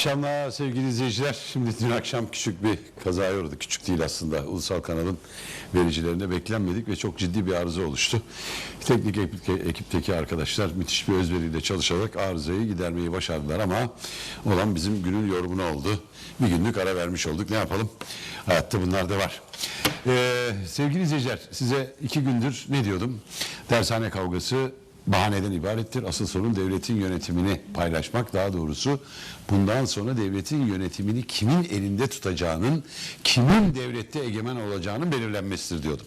akşamlar sevgili izleyiciler. Şimdi dün akşam küçük bir kaza uğradı. Küçük değil aslında. Ulusal kanalın vericilerinde beklenmedik ve çok ciddi bir arıza oluştu. Teknik ekip- ekipteki arkadaşlar müthiş bir özveriyle çalışarak arızayı gidermeyi başardılar ama olan bizim günün yorumunu oldu. Bir günlük ara vermiş olduk. Ne yapalım? Hayatta bunlar da var. Ee, sevgili izleyiciler size iki gündür ne diyordum? Dershane kavgası bahaneden ibarettir. Asıl sorun devletin yönetimini paylaşmak. Daha doğrusu bundan sonra devletin yönetimini kimin elinde tutacağının, kimin devlette egemen olacağının belirlenmesidir diyordum.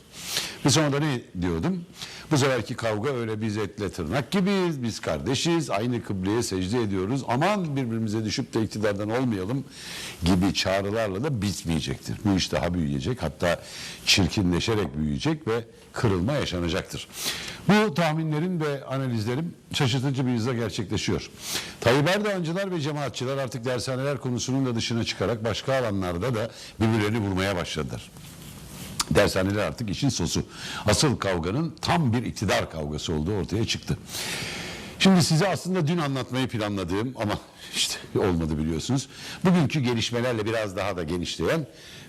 Ve sonra ne diyordum? Bu seferki kavga öyle biz etle tırnak gibiyiz, biz kardeşiz, aynı kıbleye secde ediyoruz. Aman birbirimize düşüp de iktidardan olmayalım gibi çağrılarla da bitmeyecektir. Bu iş daha büyüyecek, hatta çirkinleşerek büyüyecek ve kırılma yaşanacaktır. Bu tahminlerin ve analizlerim şaşırtıcı bir hızla gerçekleşiyor. Tayyip Erdoğancılar ve cemaatçiler artık dershaneler konusunun da dışına çıkarak başka alanlarda da birbirlerini vurmaya başladılar. Dershaneler artık işin sosu. Asıl kavganın tam bir iktidar kavgası olduğu ortaya çıktı. Şimdi size aslında dün anlatmayı planladığım ama işte olmadı biliyorsunuz. Bugünkü gelişmelerle biraz daha da genişleyen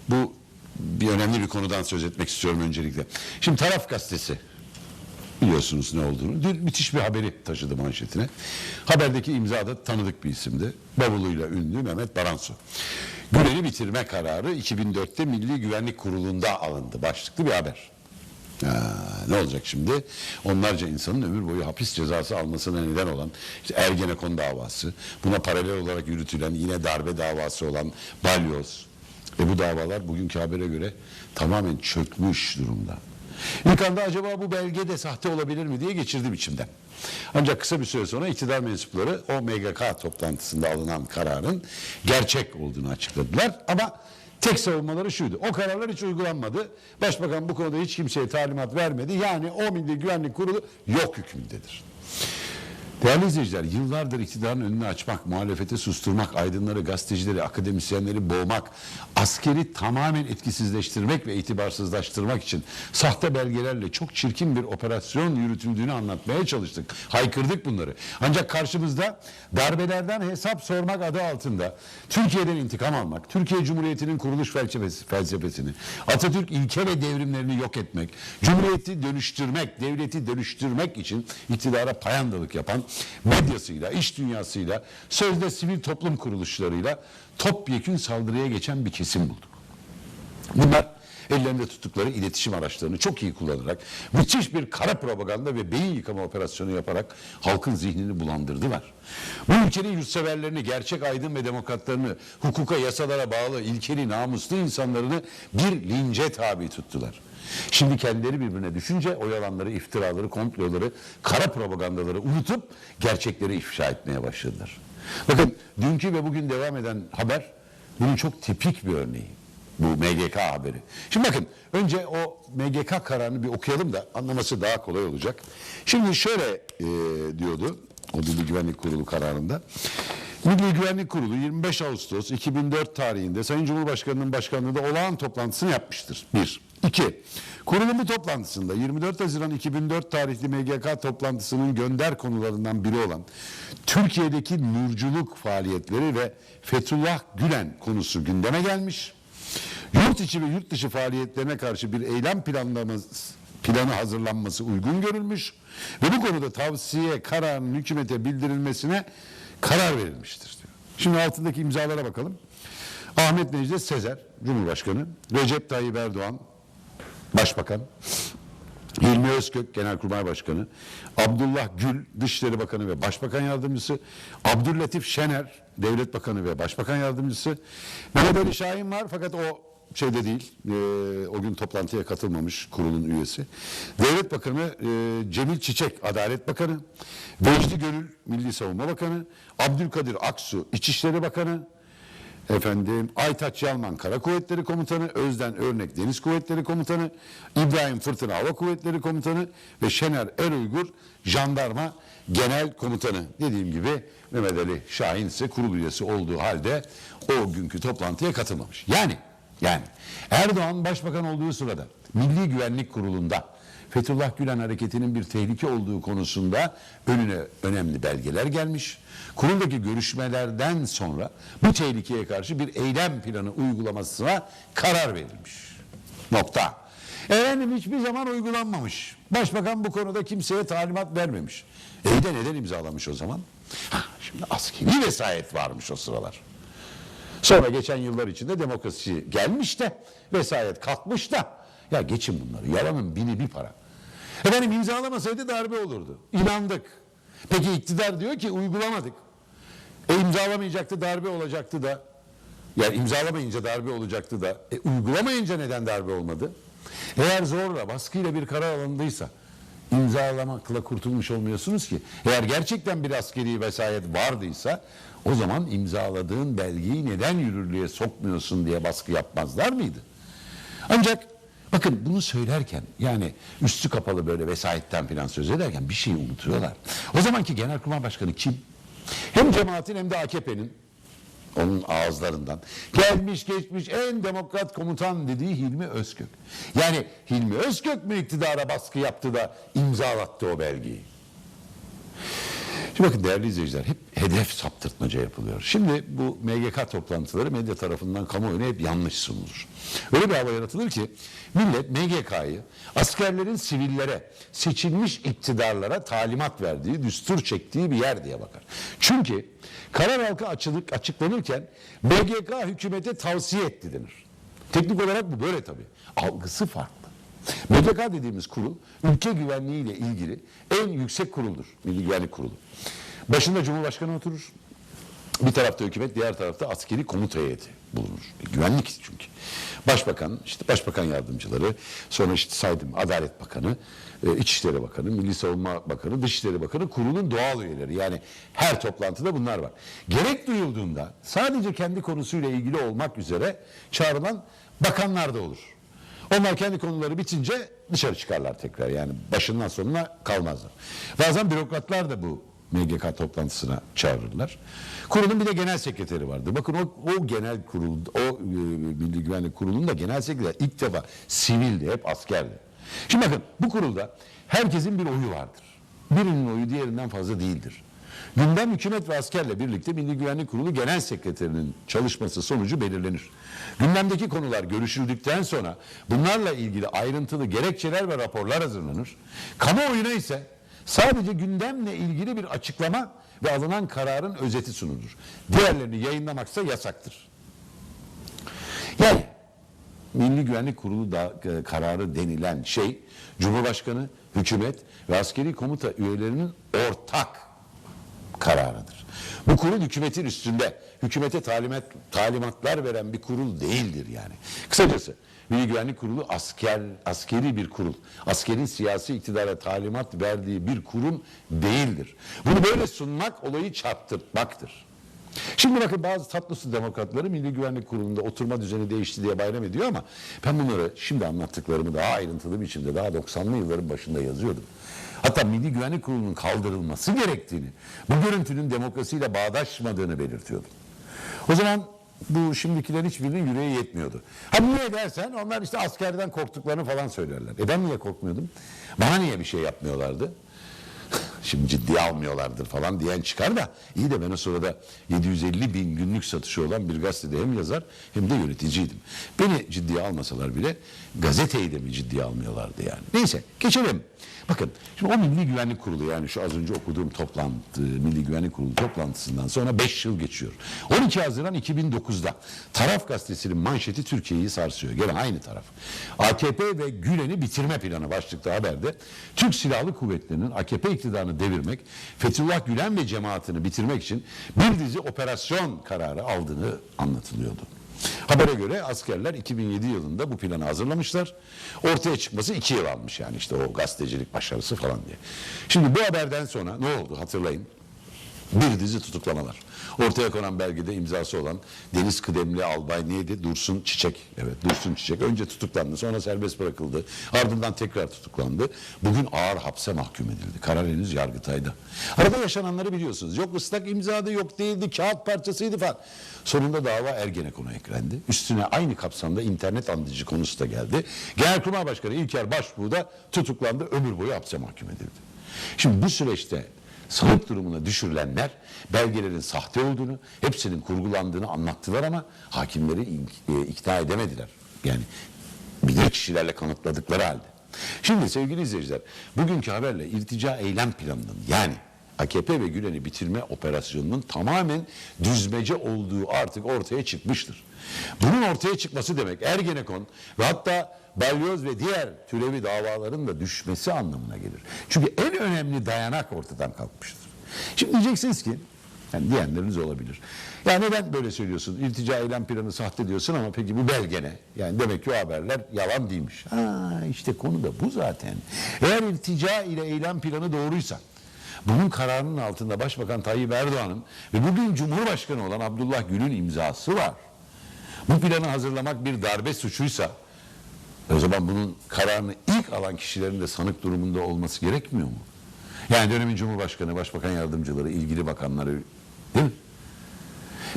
bu bir önemli bir konudan söz etmek istiyorum öncelikle. Şimdi Taraf Gazetesi biliyorsunuz ne olduğunu. Dün müthiş bir haberi taşıdı manşetine. Haberdeki imza da tanıdık bir isimdi. Bavuluyla ünlü Mehmet Baransu. Güleni bitirme kararı 2004'te Milli Güvenlik Kurulu'nda alındı. Başlıklı bir haber. Ha, ne olacak şimdi? Onlarca insanın ömür boyu hapis cezası almasına neden olan işte Ergenekon davası, buna paralel olarak yürütülen yine darbe davası olan Balyoz ve bu davalar bugünkü habere göre tamamen çökmüş durumda. İlk anda acaba bu belge de sahte olabilir mi diye geçirdim içimden. Ancak kısa bir süre sonra iktidar mensupları o MGK toplantısında alınan kararın gerçek olduğunu açıkladılar. Ama tek savunmaları şuydu. O kararlar hiç uygulanmadı. Başbakan bu konuda hiç kimseye talimat vermedi. Yani o Milli Güvenlik Kurulu yok hükmündedir. Değerli izleyiciler, yıllardır iktidarın önünü açmak, muhalefeti susturmak, aydınları, gazetecileri, akademisyenleri boğmak, askeri tamamen etkisizleştirmek ve itibarsızlaştırmak için sahte belgelerle çok çirkin bir operasyon yürütüldüğünü anlatmaya çalıştık. Haykırdık bunları. Ancak karşımızda darbelerden hesap sormak adı altında Türkiye'den intikam almak, Türkiye Cumhuriyeti'nin kuruluş felsefesi, felsefesini, Atatürk ilke ve devrimlerini yok etmek, Cumhuriyeti dönüştürmek, devleti dönüştürmek için iktidara payandalık yapan medyasıyla, iş dünyasıyla, sözde sivil toplum kuruluşlarıyla topyekün saldırıya geçen bir kesim bulduk. Bunlar ellerinde tuttukları iletişim araçlarını çok iyi kullanarak müthiş bir kara propaganda ve beyin yıkama operasyonu yaparak halkın zihnini bulandırdılar. Bu ülkenin yurtseverlerini, gerçek aydın ve demokratlarını, hukuka, yasalara bağlı, ilkeli, namuslu insanlarını bir lince tabi tuttular. Şimdi kendileri birbirine düşünce o yalanları, iftiraları, komploları, kara propagandaları unutup gerçekleri ifşa etmeye başladılar. Bakın dünkü ve bugün devam eden haber bunun çok tipik bir örneği. Bu MGK haberi. Şimdi bakın önce o MGK kararını bir okuyalım da anlaması daha kolay olacak. Şimdi şöyle e, diyordu o Milli Güvenlik Kurulu kararında. Milli Güvenlik Kurulu 25 Ağustos 2004 tarihinde Sayın Cumhurbaşkanı'nın başkanlığında olağan toplantısını yapmıştır. Bir. İki. Kurulun bu toplantısında 24 Haziran 2004 tarihli MGK toplantısının gönder konularından biri olan Türkiye'deki nurculuk faaliyetleri ve Fethullah Gülen konusu gündeme gelmiş. Yurt içi ve yurt dışı faaliyetlerine karşı bir eylem planlaması planı hazırlanması uygun görülmüş ve bu konuda tavsiye kararının hükümete bildirilmesine karar verilmiştir diyor. Şimdi altındaki imzalara bakalım. Ahmet Necdet Sezer, Cumhurbaşkanı, Recep Tayyip Erdoğan, Başbakan, Hilmi Özkök Genelkurmay Başkanı, Abdullah Gül Dışişleri Bakanı ve Başbakan Yardımcısı, Abdüllatif Şener Devlet Bakanı ve Başbakan Yardımcısı, Mehmet Ali Şahin var fakat o şeyde değil, e, o gün toplantıya katılmamış kurulun üyesi. Devlet Bakanı e, Cemil Çiçek Adalet Bakanı, Vecdi Gönül Milli Savunma Bakanı, Abdülkadir Aksu İçişleri Bakanı, Efendim Aytaç Yalman Kara Kuvvetleri Komutanı, Özden Örnek Deniz Kuvvetleri Komutanı, İbrahim Fırtına Hava Kuvvetleri Komutanı ve Şener Eruygur Jandarma Genel Komutanı. Dediğim gibi Mehmet Ali Şahin ise kurul üyesi olduğu halde o günkü toplantıya katılmamış. Yani Yani Erdoğan başbakan olduğu sırada Milli Güvenlik Kurulu'nda Fethullah Gülen hareketinin bir tehlike olduğu konusunda önüne önemli belgeler gelmiş. Kuruldaki görüşmelerden sonra bu tehlikeye karşı bir eylem planı uygulamasına karar verilmiş. Nokta. Efendim hiçbir zaman uygulanmamış. Başbakan bu konuda kimseye talimat vermemiş. E de neden imzalamış o zaman? Ha, şimdi askeri vesayet varmış o sıralar. Sonra geçen yıllar içinde demokrasi gelmiş de vesayet kalkmış da ya geçin bunları yalanın bini bir para. Efendim imzalamasaydı darbe olurdu. İnandık. Peki iktidar diyor ki uygulamadık. E imzalamayacaktı darbe olacaktı da. Yani imzalamayınca darbe olacaktı da. E uygulamayınca neden darbe olmadı? Eğer zorla baskıyla bir karar alındıysa imzalamakla kurtulmuş olmuyorsunuz ki. Eğer gerçekten bir askeri vesayet vardıysa o zaman imzaladığın belgeyi neden yürürlüğe sokmuyorsun diye baskı yapmazlar mıydı? Ancak bakın bunu söylerken yani üstü kapalı böyle vesayetten filan söz ederken bir şeyi unutuyorlar. O zamanki Genelkurmay Başkanı kim? Hem cemaatin hem de AKP'nin onun ağızlarından gelmiş geçmiş en demokrat komutan dediği Hilmi Özkök. Yani Hilmi Özkök mü iktidara baskı yaptı da imzalattı o belgeyi? Şimdi bakın değerli izleyiciler hep hedef saptırtmaca yapılıyor. Şimdi bu MGK toplantıları medya tarafından kamuoyuna hep yanlış sunulur. Öyle bir hava yaratılır ki millet MGK'yı askerlerin sivillere, seçilmiş iktidarlara talimat verdiği, düstur çektiği bir yer diye bakar. Çünkü karar halka açılık, açıklanırken MGK hükümete tavsiye etti denir. Teknik olarak bu böyle tabii. Algısı farklı. MGK dediğimiz kurul ülke güvenliği ile ilgili en yüksek kuruldur. Milli Güvenlik Kurulu. Başında Cumhurbaşkanı oturur. Bir tarafta hükümet, diğer tarafta askeri komuta heyeti bulunur. Güvenlik çünkü. Başbakan, işte başbakan yardımcıları, sonra işte saydım Adalet Bakanı, e, İçişleri Bakanı, Milli Savunma Bakanı, Dışişleri Bakanı, kurulun doğal üyeleri. Yani her toplantıda bunlar var. Gerek duyulduğunda sadece kendi konusuyla ilgili olmak üzere çağrılan bakanlar da olur. Onlar kendi konuları bitince dışarı çıkarlar tekrar. Yani başından sonuna kalmazlar. Bazen bürokratlar da bu MGK toplantısına çağırırlar. Kurulun bir de genel sekreteri vardı. Bakın o, o genel kurul, o e, Milli Güvenlik Kurulu'nun da genel sekreteri ilk defa sivildi, hep askerdi. Şimdi bakın bu kurulda herkesin bir oyu vardır. Birinin oyu diğerinden fazla değildir. Gündem hükümet ve askerle birlikte Milli Güvenlik Kurulu Genel Sekreterinin çalışması sonucu belirlenir. Gündemdeki konular görüşüldükten sonra bunlarla ilgili ayrıntılı gerekçeler ve raporlar hazırlanır. Kamuoyuna ise sadece gündemle ilgili bir açıklama ve alınan kararın özeti sunulur. Diğerlerini yayınlamaksa yasaktır. Yani Milli Güvenlik Kurulu da, e, kararı denilen şey Cumhurbaşkanı, hükümet ve askeri komuta üyelerinin ortak kararıdır. Bu kurul hükümetin üstünde, hükümete talimat, talimatlar veren bir kurul değildir yani. Kısacası Milli Güvenlik Kurulu asker, askeri bir kurul. Askerin siyasi iktidara talimat verdiği bir kurum değildir. Bunu böyle sunmak olayı çarptırmaktır. Şimdi bakın bazı tatlı su demokratları Milli Güvenlik Kurulu'nda oturma düzeni değişti diye bayram ediyor ama ben bunları şimdi anlattıklarımı daha ayrıntılı biçimde daha 90'lı yılların başında yazıyordum. Hatta Milli Güvenlik Kurulu'nun kaldırılması gerektiğini, bu görüntünün demokrasiyle bağdaşmadığını belirtiyordum. O zaman bu şimdikilerin hiçbirinin yüreği yetmiyordu. Ha niye dersen onlar işte askerden korktuklarını falan söylerler. E ben niye korkmuyordum? Bana niye bir şey yapmıyorlardı? Şimdi ciddiye almıyorlardır falan diyen çıkar da iyi de ben o sırada 750 bin günlük satışı olan bir gazetede hem yazar hem de yöneticiydim. Beni ciddiye almasalar bile gazeteyi de mi ciddiye almıyorlardı yani. Neyse geçelim. Bakın şimdi o Milli Güvenlik Kurulu yani şu az önce okuduğum toplantı Milli Güvenlik Kurulu toplantısından sonra 5 yıl geçiyor. 12 Haziran 2009'da Taraf Gazetesi'nin manşeti Türkiye'yi sarsıyor. Gene aynı taraf. AKP ve Gülen'i bitirme planı başlıklı haberde Türk Silahlı Kuvvetleri'nin AKP iktidarını devirmek, Fethullah Gülen ve cemaatini bitirmek için bir dizi operasyon kararı aldığını anlatılıyordu. Habere göre askerler 2007 yılında bu planı hazırlamışlar. Ortaya çıkması iki yıl almış yani işte o gazetecilik başarısı falan diye. Şimdi bu haberden sonra ne oldu hatırlayın. Bir dizi tutuklamalar. Ortaya konan belgede imzası olan Deniz Kıdemli Albay neydi? Dursun Çiçek. Evet Dursun Çiçek. Önce tutuklandı sonra serbest bırakıldı. Ardından tekrar tutuklandı. Bugün ağır hapse mahkum edildi. Karar henüz yargıtayda. Arada yaşananları biliyorsunuz. Yok ıslak imzadı yok değildi kağıt parçasıydı falan. Sonunda dava Ergenekon'a eklendi. Üstüne aynı kapsamda internet andıcı konusu da geldi. Genelkurmay Başkanı İlker Başbuğ da tutuklandı. Ömür boyu hapse mahkum edildi. Şimdi bu süreçte sanık durumuna düşürülenler belgelerin sahte olduğunu, hepsinin kurgulandığını anlattılar ama hakimleri e, ikna edemediler. Yani bilir kişilerle kanıtladıkları halde. Şimdi sevgili izleyiciler, bugünkü haberle irtica eylem planının yani AKP ve Gülen'i bitirme operasyonunun tamamen düzmece olduğu artık ortaya çıkmıştır. Bunun ortaya çıkması demek Ergenekon ve hatta balyoz ve diğer türevi davaların da düşmesi anlamına gelir. Çünkü en önemli dayanak ortadan kalkmıştır. Şimdi diyeceksiniz ki, yani diyenleriniz olabilir. Ya neden böyle söylüyorsun? İltica eylem planı sahte diyorsun ama peki bu belge ne? Yani demek ki o haberler yalan değilmiş. Ha işte konu da bu zaten. Eğer iltica ile eylem planı doğruysa, bunun kararının altında Başbakan Tayyip Erdoğan'ın ve bugün Cumhurbaşkanı olan Abdullah Gül'ün imzası var. Bu planı hazırlamak bir darbe suçuysa o zaman bunun kararını ilk alan kişilerin de sanık durumunda olması gerekmiyor mu? Yani dönemin Cumhurbaşkanı, Başbakan yardımcıları, ilgili bakanları değil mi?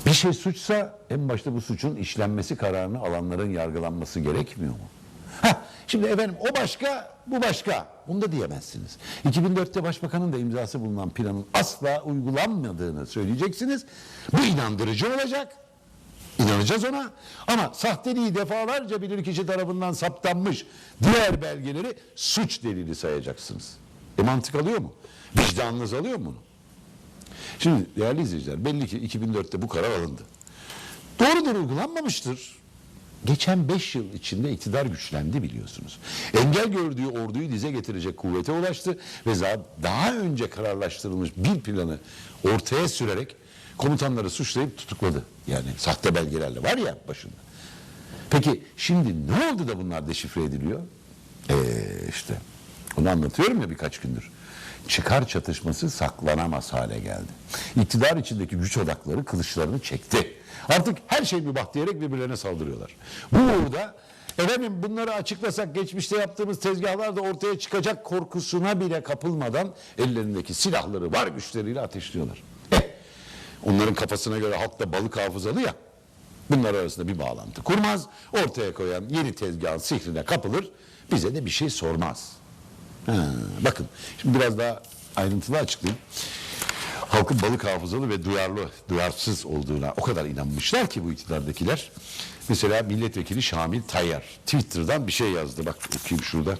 Bir şey suçsa en başta bu suçun işlenmesi kararını alanların yargılanması gerekmiyor mu? Heh, şimdi efendim o başka, bu başka. Bunu da diyemezsiniz. 2004'te başbakanın da imzası bulunan planın asla uygulanmadığını söyleyeceksiniz. Bu inandırıcı olacak. İnanacağız ona. Ama sahteliği defalarca bilirkişi tarafından saptanmış diğer belgeleri suç delili sayacaksınız. E mantık alıyor mu? Vicdanınız alıyor mu bunu? Şimdi değerli izleyiciler belli ki 2004'te bu karar alındı. Doğrudur uygulanmamıştır. Geçen 5 yıl içinde iktidar güçlendi biliyorsunuz. Engel gördüğü orduyu dize getirecek kuvvete ulaştı ve daha önce kararlaştırılmış bir planı ortaya sürerek komutanları suçlayıp tutukladı. Yani sahte belgelerle var ya başında. Peki şimdi ne oldu da bunlar deşifre ediliyor? Ee, işte onu anlatıyorum ya birkaç gündür. Çıkar çatışması saklanamaz hale geldi. İktidar içindeki güç odakları kılıçlarını çekti. Artık her şey mübah diyerek birbirlerine saldırıyorlar. Bu uğurda efendim bunları açıklasak geçmişte yaptığımız tezgahlar da ortaya çıkacak korkusuna bile kapılmadan ellerindeki silahları var güçleriyle ateşliyorlar. Eh, onların kafasına göre halk da balık hafızalı ya. Bunlar arasında bir bağlantı kurmaz. Ortaya koyan yeni tezgahın sihrine kapılır. Bize de bir şey sormaz. Ha, bakın şimdi biraz daha ayrıntılı açıklayayım. Halkın balık hafızalı ve duyarlı, duyarsız olduğuna o kadar inanmışlar ki bu iktidardakiler. Mesela milletvekili Şamil Tayyar Twitter'dan bir şey yazdı. Bak okuyayım şurada.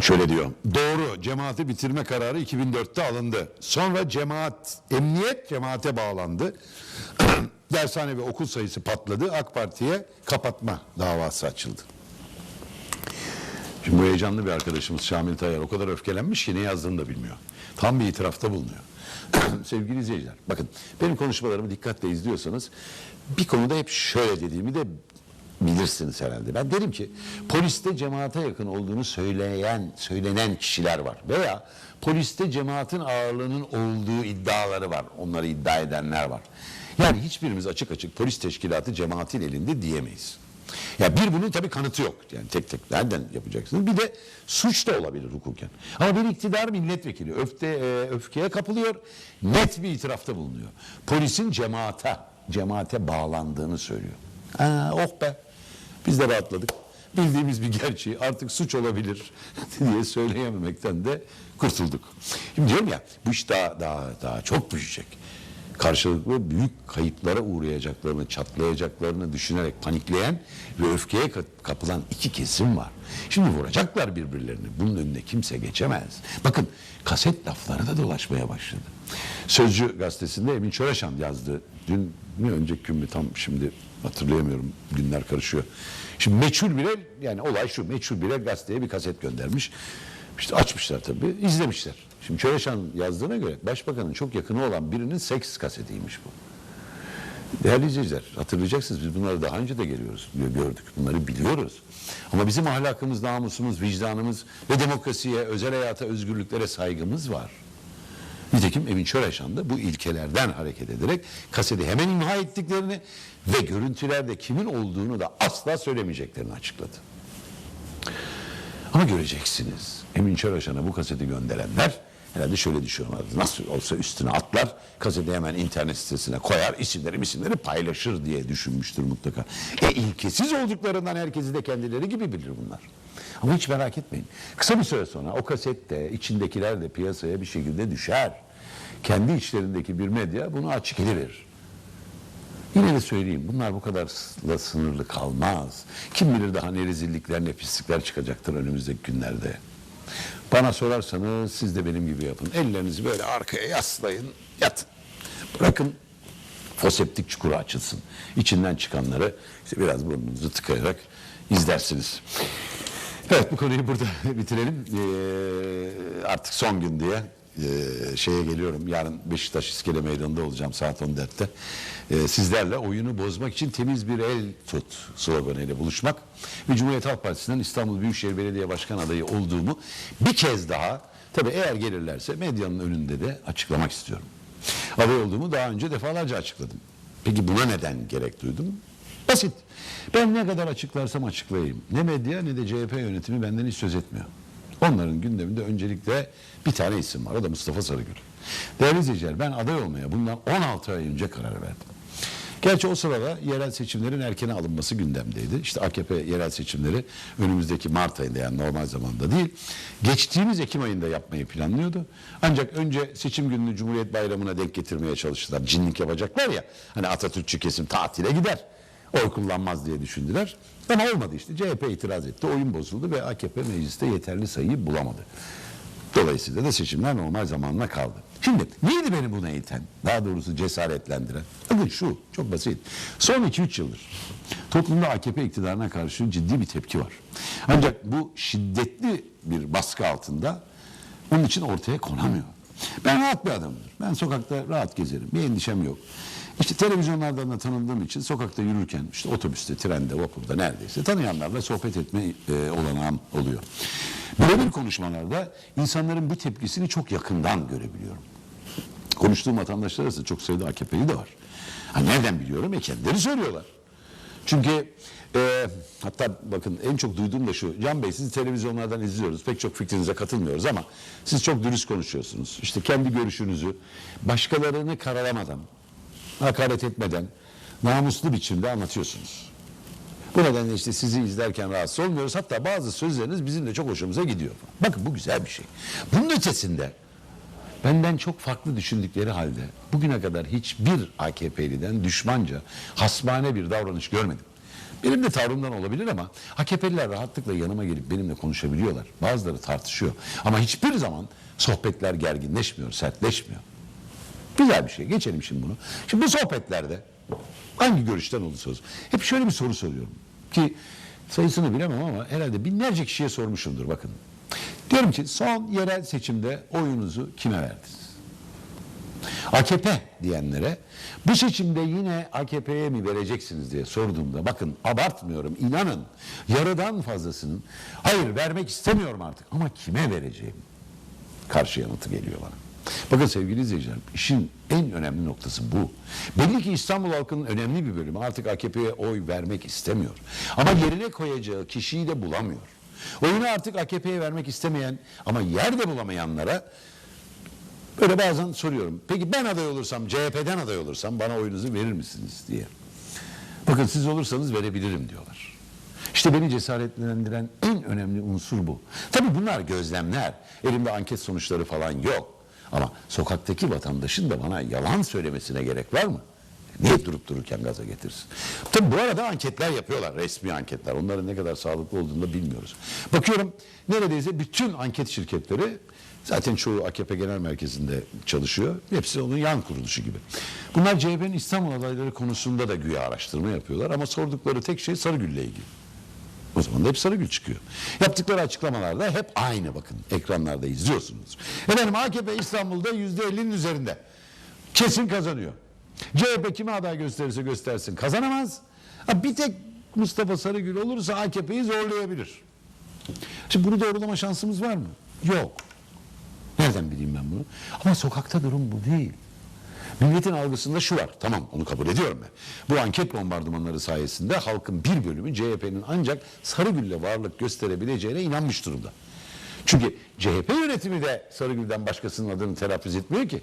Şöyle diyor. Doğru cemaati bitirme kararı 2004'te alındı. Sonra cemaat, emniyet cemaate bağlandı. Dershane ve okul sayısı patladı. AK Parti'ye kapatma davası açıldı. Şimdi bu heyecanlı bir arkadaşımız Şamil Tayyar o kadar öfkelenmiş ki ne yazdığını da bilmiyor. Tam bir itirafta bulunuyor. Sevgili izleyiciler bakın benim konuşmalarımı dikkatle izliyorsanız bir konuda hep şöyle dediğimi de bilirsiniz herhalde. Ben derim ki poliste cemaate yakın olduğunu söyleyen, söylenen kişiler var. Veya poliste cemaatin ağırlığının olduğu iddiaları var. Onları iddia edenler var. Yani hiçbirimiz açık açık polis teşkilatı cemaatin elinde diyemeyiz. Ya bir bunun tabii kanıtı yok. Yani tek tek nereden yapacaksınız? Bir de suç da olabilir hukuken. Ama bir iktidar milletvekili öfte, e, öfkeye kapılıyor. Net bir itirafta bulunuyor. Polisin cemaate, cemaate bağlandığını söylüyor. Aa, oh be. Biz de rahatladık. Bildiğimiz bir gerçeği artık suç olabilir diye söyleyememekten de kurtulduk. Şimdi diyorum ya bu iş daha daha daha çok büyüyecek karşılıklı büyük kayıplara uğrayacaklarını, çatlayacaklarını düşünerek panikleyen ve öfkeye ka- kapılan iki kesim var. Şimdi vuracaklar birbirlerini. Bunun önüne kimse geçemez. Bakın kaset lafları da dolaşmaya başladı. Sözcü gazetesinde Emin Çöreşan yazdı. Dün mü önceki gün mü tam şimdi hatırlayamıyorum. Günler karışıyor. Şimdi meçhul bile yani olay şu meçhul bile gazeteye bir kaset göndermiş. İşte açmışlar tabii, izlemişler. Şimdi Çöreşan yazdığına göre başbakanın çok yakını olan birinin seks kasetiymiş bu. Değerli izleyiciler hatırlayacaksınız biz bunları daha önce de geliyoruz, gördük. Bunları biliyoruz. Ama bizim ahlakımız, namusumuz, vicdanımız ve demokrasiye, özel hayata, özgürlüklere saygımız var. Nitekim Emin Çöreşan da bu ilkelerden hareket ederek kaseti hemen imha ettiklerini ve görüntülerde kimin olduğunu da asla söylemeyeceklerini açıkladı. Ama göreceksiniz. Emin Çaraşan'a bu kaseti gönderenler herhalde şöyle düşünüyorlar. Nasıl olsa üstüne atlar, kaseti hemen internet sitesine koyar, isimleri isimleri paylaşır diye düşünmüştür mutlaka. E ilkesiz olduklarından herkesi de kendileri gibi bilir bunlar. Ama hiç merak etmeyin. Kısa bir süre sonra o kaset de içindekiler de piyasaya bir şekilde düşer. Kendi içlerindeki bir medya bunu açık ediverir. Yine de söyleyeyim bunlar bu kadarla sınırlı kalmaz. Kim bilir daha ne rezillikler ne pislikler çıkacaktır önümüzdeki günlerde. Bana sorarsanız siz de benim gibi yapın. Ellerinizi böyle arkaya yaslayın, yatın. Bırakın foseptik çukuru açılsın. İçinden çıkanları işte biraz burnunuzu tıkayarak izlersiniz. Evet bu konuyu burada bitirelim. Ee, artık son gün diye e, şeye geliyorum. Yarın Beşiktaş İskele Meydanı'nda olacağım saat 14'te. Ee, sizlerle oyunu bozmak için temiz bir el tut sloganıyla buluşmak ve Cumhuriyet Halk Partisi'nden İstanbul Büyükşehir Belediye Başkan adayı olduğumu bir kez daha tabii eğer gelirlerse medyanın önünde de açıklamak istiyorum. Aday olduğumu daha önce defalarca açıkladım. Peki buna neden gerek duydum? Basit. Ben ne kadar açıklarsam açıklayayım. Ne medya ne de CHP yönetimi benden hiç söz etmiyor. Onların gündeminde öncelikle bir tane isim var. O da Mustafa Sarıgül. Değerli izleyiciler ben aday olmaya bundan 16 ay önce karar verdim. Gerçi o sırada yerel seçimlerin erkene alınması gündemdeydi. İşte AKP yerel seçimleri önümüzdeki Mart ayında yani normal zamanda değil. Geçtiğimiz Ekim ayında yapmayı planlıyordu. Ancak önce seçim gününü Cumhuriyet Bayramı'na denk getirmeye çalıştılar. Cinlik yapacaklar ya. Hani Atatürkçü kesim tatile gider. Oy kullanmaz diye düşündüler. Ama olmadı işte. CHP itiraz etti. Oyun bozuldu ve AKP mecliste yeterli sayıyı bulamadı. Dolayısıyla da seçimler normal zamanla kaldı. Şimdi neydi beni buna iten? Daha doğrusu cesaretlendiren? Bakın şu çok basit. Son 2-3 yıldır toplumda AKP iktidarına karşı ciddi bir tepki var. Ancak bu şiddetli bir baskı altında onun için ortaya konamıyor. Ben rahat bir adamımdır. Ben sokakta rahat gezerim. Bir endişem yok. İşte televizyonlardan da tanındığım için sokakta yürürken işte otobüste, trende, vapurda neredeyse tanıyanlarla sohbet etme e, olanağım oluyor. Böyle bir konuşmalarda insanların bu tepkisini çok yakından görebiliyorum. Konuştuğum vatandaşlar arasında çok sayıda AKP'li de var. Ha, nereden biliyorum? E kendileri söylüyorlar. Çünkü e, hatta bakın en çok duyduğum da şu. Can Bey sizi televizyonlardan izliyoruz. Pek çok fikrinize katılmıyoruz ama siz çok dürüst konuşuyorsunuz. İşte kendi görüşünüzü başkalarını karalamadan, hakaret etmeden namuslu biçimde anlatıyorsunuz. Bu nedenle işte sizi izlerken rahatsız olmuyoruz. Hatta bazı sözleriniz bizim de çok hoşumuza gidiyor. Bakın bu güzel bir şey. Bunun ötesinde benden çok farklı düşündükleri halde bugüne kadar hiçbir AKP'liden düşmanca, hasmane bir davranış görmedim. Benim de tavrımdan olabilir ama AKP'liler rahatlıkla yanıma gelip benimle konuşabiliyorlar. Bazıları tartışıyor. Ama hiçbir zaman sohbetler gerginleşmiyor, sertleşmiyor. Güzel bir şey. Geçelim şimdi bunu. Şimdi bu sohbetlerde hangi görüşten olursa olsun hep şöyle bir soru soruyorum. Ki sayısını bilemem ama herhalde binlerce kişiye sormuşumdur bakın. Diyorum ki son yerel seçimde oyunuzu kime verdiniz? AKP diyenlere bu seçimde yine AKP'ye mi vereceksiniz diye sorduğumda bakın abartmıyorum inanın yarıdan fazlasının hayır vermek istemiyorum artık ama kime vereceğim karşı yanıtı geliyor bana. Bakın sevgili izleyiciler işin en önemli noktası bu. Belli ki İstanbul halkının önemli bir bölümü artık AKP'ye oy vermek istemiyor. Ama yerine koyacağı kişiyi de bulamıyor. Oyunu artık AKP'ye vermek istemeyen ama yer de bulamayanlara böyle bazen soruyorum. Peki ben aday olursam, CHP'den aday olursam bana oyunuzu verir misiniz diye. Bakın siz olursanız verebilirim diyorlar. İşte beni cesaretlendiren en önemli unsur bu. Tabii bunlar gözlemler. Elimde anket sonuçları falan yok. Ama sokaktaki vatandaşın da bana yalan söylemesine gerek var mı? Niye durup dururken gaza getirsin? Tabii bu arada anketler yapıyorlar, resmi anketler. Onların ne kadar sağlıklı olduğunu da bilmiyoruz. Bakıyorum neredeyse bütün anket şirketleri zaten çoğu AKP Genel Merkezi'nde çalışıyor. Hepsi onun yan kuruluşu gibi. Bunlar CHP'nin İstanbul adayları konusunda da güya araştırma yapıyorlar ama sordukları tek şey Sarıgül'le ilgili. O zaman da hep Sarıgül çıkıyor. Yaptıkları açıklamalarda hep aynı bakın. Ekranlarda izliyorsunuz. Efendim AKP İstanbul'da yüzde ellinin üzerinde. Kesin kazanıyor. CHP kime aday gösterirse göstersin kazanamaz. Bir tek Mustafa Sarıgül olursa AKP'yi zorlayabilir. Şimdi bunu doğrulama şansımız var mı? Yok. Nereden bileyim ben bunu? Ama sokakta durum bu değil. Milletin algısında şu var. Tamam onu kabul ediyorum ben. Bu anket bombardımanları sayesinde halkın bir bölümü CHP'nin ancak Sarıgül'le varlık gösterebileceğine inanmış durumda. Çünkü CHP yönetimi de Sarıgül'den başkasının adını telaffuz etmiyor ki.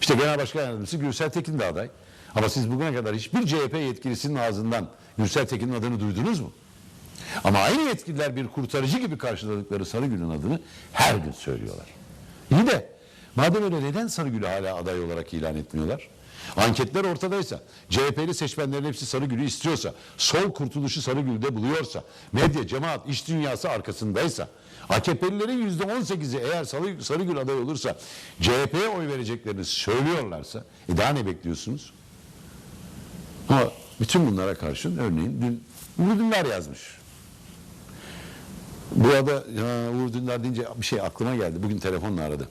İşte Genel Başkan Yardımcısı Gürsel Tekin de aday. Ama siz bugüne kadar hiçbir CHP yetkilisinin ağzından Gürsel Tekin'in adını duydunuz mu? Ama aynı yetkililer bir kurtarıcı gibi karşıladıkları Sarıgül'ün adını her gün söylüyorlar. İyi de madem öyle neden Sarıgül'ü hala aday olarak ilan etmiyorlar? Anketler ortadaysa, CHP'li seçmenlerin hepsi Sarıgül'ü istiyorsa, sol kurtuluşu Sarıgül'de buluyorsa, medya, cemaat, iş dünyası arkasındaysa, AKP'lilerin yüzde on sekizi eğer Sarı- Sarıgül aday olursa CHP'ye oy vereceklerini söylüyorlarsa, e daha ne bekliyorsunuz? Ama bütün bunlara karşın örneğin dün Uğur Dündar yazmış. Bu arada Uğur Dündar deyince bir şey aklıma geldi. Bugün telefonla aradı.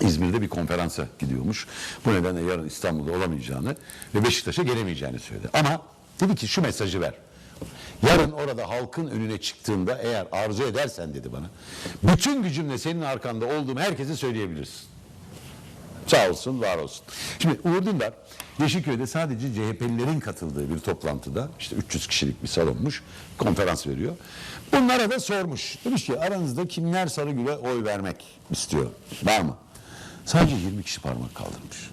İzmir'de bir konferansa gidiyormuş. Bu nedenle yarın İstanbul'da olamayacağını ve Beşiktaş'a gelemeyeceğini söyledi. Ama dedi ki şu mesajı ver. Yarın orada halkın önüne çıktığında eğer arzu edersen dedi bana. Bütün gücümle senin arkanda olduğumu herkese söyleyebilirsin. Sağ olsun, var olsun. Şimdi Uğur Dündar Yeşilköy'de sadece CHP'lilerin katıldığı bir toplantıda işte 300 kişilik bir salonmuş konferans veriyor. Bunlara da sormuş. Demiş ki aranızda kimler Sarıgül'e oy vermek istiyor? Var mı? Sadece 20 kişi parmak kaldırmış.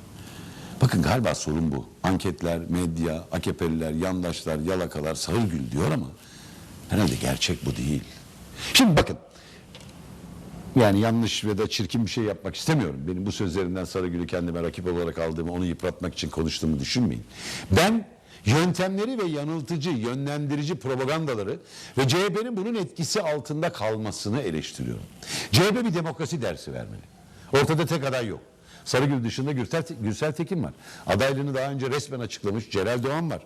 Bakın galiba sorun bu. Anketler, medya, AKP'liler, yandaşlar, yalakalar Sarıgül diyor ama herhalde gerçek bu değil. Şimdi bakın yani yanlış ve da çirkin bir şey yapmak istemiyorum. Benim bu sözlerimden Sarıgül'ü kendime rakip olarak aldığımı, onu yıpratmak için konuştuğumu düşünmeyin. Ben yöntemleri ve yanıltıcı, yönlendirici propagandaları ve CHP'nin bunun etkisi altında kalmasını eleştiriyorum. CHP bir demokrasi dersi vermeli. Ortada tek aday yok. Sarıgül dışında Gürsel, Gürsel Tekin var. Adaylığını daha önce resmen açıklamış Celal Doğan var.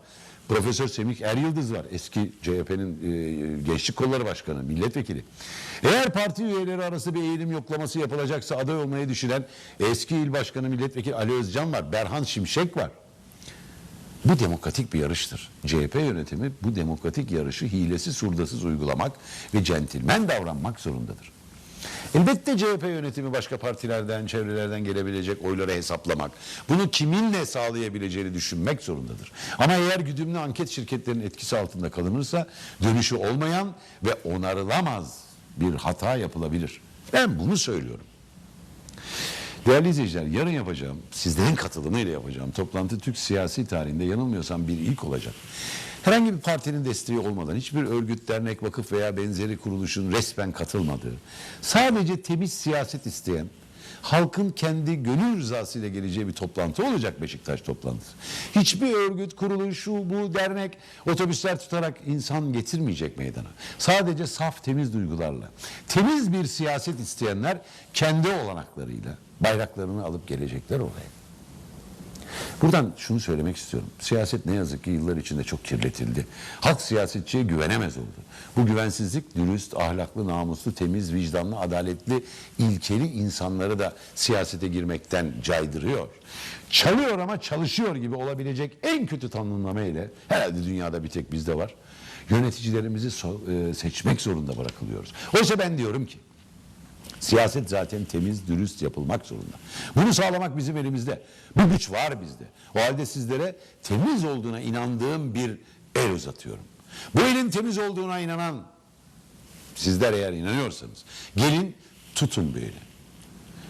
Profesör Semih Er Yıldız var. Eski CHP'nin e, Gençlik Kolları Başkanı, milletvekili. Eğer parti üyeleri arası bir eğilim yoklaması yapılacaksa aday olmayı düşünen eski il başkanı milletvekili Ali Özcan var. Berhan Şimşek var. Bu demokratik bir yarıştır. CHP yönetimi bu demokratik yarışı hilesi surdasız uygulamak ve centilmen davranmak zorundadır. Elbette CHP yönetimi başka partilerden, çevrelerden gelebilecek oyları hesaplamak, bunu kiminle sağlayabileceğini düşünmek zorundadır. Ama eğer güdümlü anket şirketlerinin etkisi altında kalınırsa dönüşü olmayan ve onarılamaz bir hata yapılabilir. Ben bunu söylüyorum. Değerli izleyiciler yarın yapacağım, sizlerin katılımıyla yapacağım toplantı Türk siyasi tarihinde yanılmıyorsam bir ilk olacak. Herhangi bir partinin desteği olmadan hiçbir örgüt, dernek, vakıf veya benzeri kuruluşun resmen katılmadığı, sadece temiz siyaset isteyen, halkın kendi gönül rızasıyla geleceği bir toplantı olacak Beşiktaş toplantısı. Hiçbir örgüt, kuruluş, şu bu dernek otobüsler tutarak insan getirmeyecek meydana. Sadece saf temiz duygularla, temiz bir siyaset isteyenler kendi olanaklarıyla bayraklarını alıp gelecekler oraya. Buradan şunu söylemek istiyorum. Siyaset ne yazık ki yıllar içinde çok kirletildi. Halk siyasetçiye güvenemez oldu. Bu güvensizlik dürüst, ahlaklı, namuslu, temiz, vicdanlı, adaletli, ilkeli insanları da siyasete girmekten caydırıyor. Çalıyor ama çalışıyor gibi olabilecek en kötü tanımlama ile herhalde dünyada bir tek bizde var. Yöneticilerimizi so- e, seçmek zorunda bırakılıyoruz. Oysa ben diyorum ki Siyaset zaten temiz, dürüst yapılmak zorunda. Bunu sağlamak bizim elimizde. Bu güç var bizde. O halde sizlere temiz olduğuna inandığım bir el uzatıyorum. Bu elin temiz olduğuna inanan sizler eğer inanıyorsanız gelin tutun eli.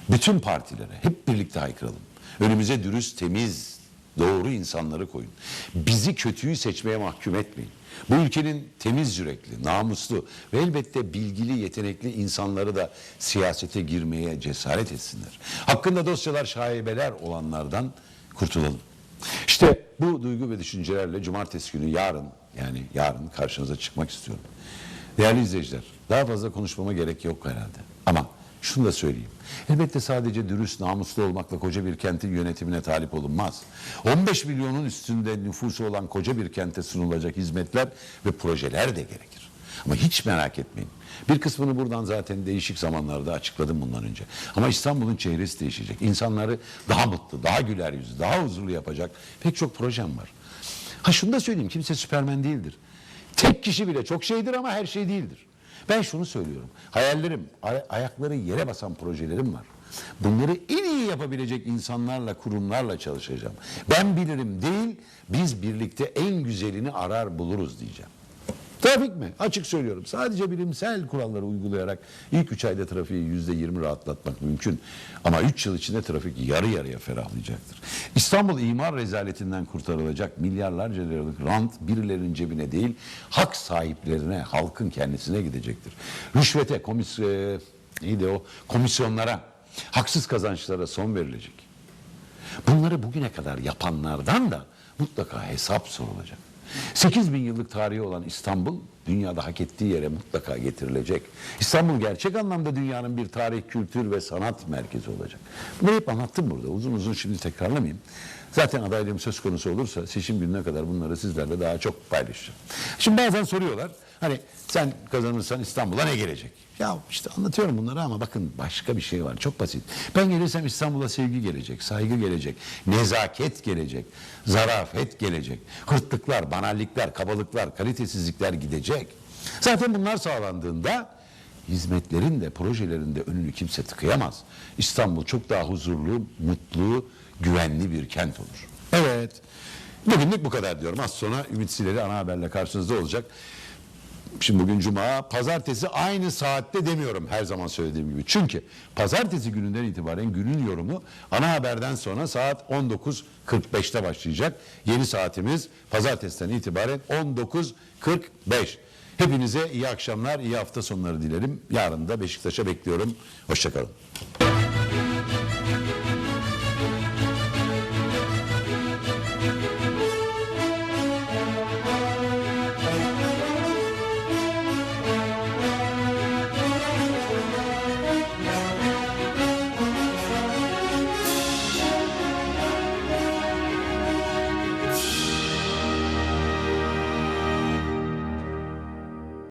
Bütün partilere hep birlikte haykıralım. Önümüze dürüst, temiz, doğru insanları koyun. Bizi kötüyü seçmeye mahkum etmeyin. Bu ülkenin temiz yürekli, namuslu ve elbette bilgili, yetenekli insanları da siyasete girmeye cesaret etsinler. Hakkında dosyalar, şaibeler olanlardan kurtulalım. İşte bu duygu ve düşüncelerle cumartesi günü yarın yani yarın karşınıza çıkmak istiyorum. Değerli izleyiciler, daha fazla konuşmama gerek yok herhalde. Ama şunu da söyleyeyim. Elbette sadece dürüst, namuslu olmakla koca bir kentin yönetimine talip olunmaz. 15 milyonun üstünde nüfusu olan koca bir kente sunulacak hizmetler ve projeler de gerekir. Ama hiç merak etmeyin. Bir kısmını buradan zaten değişik zamanlarda açıkladım bundan önce. Ama İstanbul'un çehresi değişecek. İnsanları daha mutlu, daha güler yüzlü, daha huzurlu yapacak pek çok projem var. Ha şunu da söyleyeyim, kimse süpermen değildir. Tek kişi bile çok şeydir ama her şey değildir. Ben şunu söylüyorum. Hayallerim, ay- ayakları yere basan projelerim var. Bunları en iyi yapabilecek insanlarla, kurumlarla çalışacağım. Ben bilirim değil, biz birlikte en güzelini arar buluruz diyeceğim. Trafik mi? Açık söylüyorum. Sadece bilimsel kuralları uygulayarak ilk 3 ayda trafiği %20 rahatlatmak mümkün. Ama 3 yıl içinde trafik yarı yarıya ferahlayacaktır. İstanbul imar rezaletinden kurtarılacak milyarlarca liralık rant birilerinin cebine değil, hak sahiplerine, halkın kendisine gidecektir. Rüşvete, komis, e, neydi o, komisyonlara, haksız kazançlara son verilecek. Bunları bugüne kadar yapanlardan da mutlaka hesap sorulacak. 8 bin yıllık tarihi olan İstanbul dünyada hak ettiği yere mutlaka getirilecek. İstanbul gerçek anlamda dünyanın bir tarih, kültür ve sanat merkezi olacak. Bunları hep anlattım burada. Uzun uzun şimdi tekrarlamayayım. Zaten adaylığım söz konusu olursa seçim gününe kadar bunları sizlerle daha çok paylaşacağım. Şimdi bazen soruyorlar. Hani sen kazanırsan İstanbul'a ne gelecek? Ya işte anlatıyorum bunları ama bakın başka bir şey var. Çok basit. Ben gelirsem İstanbul'a sevgi gelecek, saygı gelecek, nezaket gelecek, zarafet gelecek. Hırtlıklar, banallikler, kabalıklar, kalitesizlikler gidecek. Zaten bunlar sağlandığında hizmetlerin de projelerin de önünü kimse tıkayamaz. İstanbul çok daha huzurlu, mutlu, güvenli bir kent olur. Evet. Bugünlük bu kadar diyorum. Az sonra Ümit Sileri ana haberle karşınızda olacak. Şimdi bugün cuma, pazartesi aynı saatte demiyorum her zaman söylediğim gibi. Çünkü pazartesi gününden itibaren günün yorumu ana haberden sonra saat 19.45'te başlayacak. Yeni saatimiz pazartesiden itibaren 19.45. Hepinize iyi akşamlar, iyi hafta sonları dilerim. Yarın da Beşiktaş'a bekliyorum. Hoşçakalın.